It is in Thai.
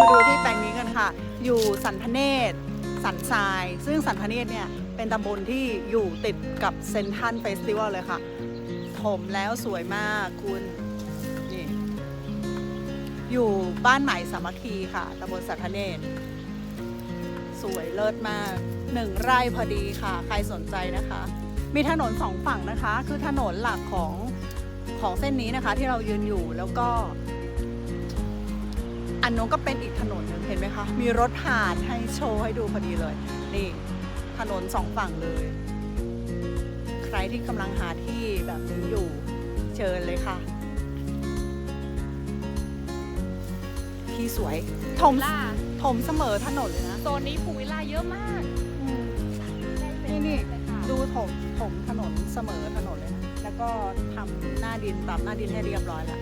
มาดูที่แปลงนี้กันค่ะ อยู่สันพเนศสันทราย ซึ่งสันพเนศเนี่ยเป็นตำบลที่อยู่ติดกับเซนทันเฟสติวัลเลยค่ะถมแล้วสวยมากคุณ นี่ อยู่บ้านใหม่สามัคคีค่ะตำบลสันพเนศสวยเลิศมากหนึ่งไร่พอดีค่ะ ใครสนใจนะคะ มีถนนสองฝั่งนะคะ คือถนนหลักของของเส้นนี้นะคะที่เรายืนอยู่แล้วก็ อันนู้นก็เป็นอีกถนนหนึ่งเห็นไหมคะ มีรถผ่านให้โชว์ให้ดูพอดีเลย นี่ถนนสองฝั่งเลย ใครที่กำลังหาที่แบบนี้อยู่เชิญเลยค่ะ ที่สวยถมล่าถมเสมอถนนเลยนะโซนนี้ปลูกวิลล่าเยอะมากอืม นี่นี่ ดูถมถมถนนเสมอถนนเลยนะแล้วก็ทำหน้าดินปรับหน้าดินให้เรียบร้อยแล้ว